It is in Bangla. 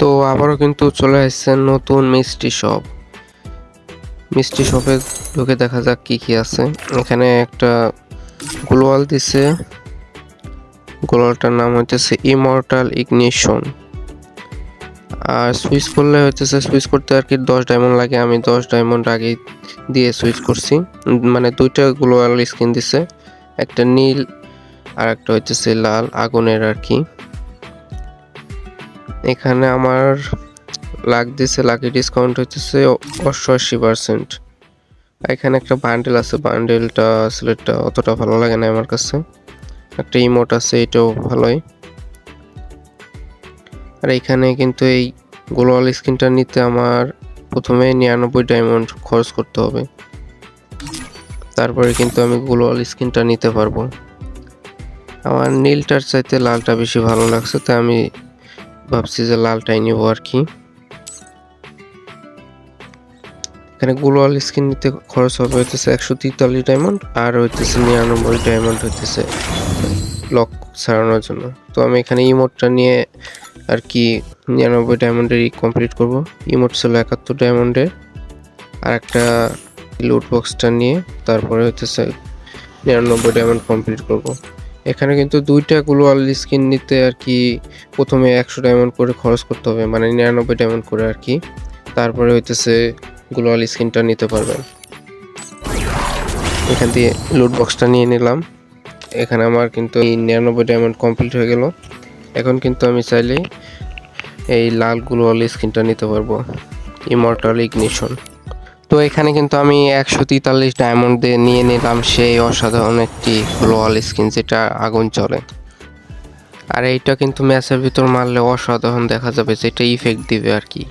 তো আবারও কিন্তু চলে আসছে নতুন মিষ্টি শপ। মিষ্টি শপে ঢুকে দেখা যাক কি কি আছে। এখানে একটা গ্লোয়াল দিছে। গ্লোয়ালটার নাম হইতেছে ইমর্টাল ইগনিশন আর সুইচ করলে হইতেছে সুইচ করতে আর কি দশ ডায়মন্ড লাগে। আমি দশ ডায়মন্ড আগে দিয়ে সুইচ করছি। মানে দুইটা গ্লোয়াল স্কিন দিছে। একটা নীল আর একটা হইতেছে লাল, আগুনের আর কি। এখানে আমার লাখ দিছে লাকি ডিসকাউন্ট হইতেছে অষ্টআশি পার্সেন্ট এখানে একটা বান্ডেল আছে বান্ডেলটা আসলে অতটা ভালো লাগে না আমার কাছে। একটা ইমোট আছে, এটাও ভালোই। আর এখানে কিন্তু এই গ্লোয়াল স্ক্রিনটা নিতে আমার প্রথমে নিরানব্বই ডায়মন্ড খরচ করতে হবে। তারপরে কিন্তু আমি গ্লোয়াল স্ক্রিনটা নিতে পারব। আমার নীলটার চাইতে লালটা বেশি ভালো লাগছে, তাই আমি ভাবছি যে লালটাই নিব আর কি। এখানে গ্লোয়াল স্ক্রিন নিতে খরচ হবে হইতেছে একশো তেতাল্লিশ ডায়মন্ড আর হইতেছে নিরানব্বই ডায়মন্ড হইতেছে লক ছাড়ানোর জন্য। তো আমি এখানে ইমোটটা নিয়ে আর কি নিরানব্বই ডায়মন্ডেরই কমপ্লিট করব। ইমোট ছিল একাত্তর ডায়মন্ডের আর একটা লুট বক্সটা নিয়ে তারপরে হইতেছে নিরানব্বই ডায়মন্ড কমপ্লিট করব। এখানে কিন্তু দুইটা গ্লোয়াল স্কিন নিতে আর কি প্রথমে একশো ডায়মন্ড করে খরচ করতে হবে মানে নিরানব্বই ডায়মন্ড করে আর কি। তারপরে হইতেছে গ্লোয়াল স্কিনটা নিতে পারবেন। এখান দিয়ে লুট বক্সটা নিয়ে নিলাম। এখানে আমার কিন্তু এই নিরানব্বই ডায়মন্ড কমপ্লিট হয়ে গেল। এখন কিন্তু আমি চাইলে এই লাল গ্লোয়াল স্কিনটা নিতে পারব। ইমর্টাল ইগনিশন তো এখানে কিন্তু আমি একশো তেতাল্লিশ ডায়মন্ড দিয়ে নিয়ে নিলাম সেই অসাধারণ একটি গ্লোয়াল স্কিন যেটা আগুন চলে আর এইটা কিন্তু ম্যাচের ভিতর মারলে অসাধারণ দেখা যাবে যেটা ইফেক্ট দিবে আর কি।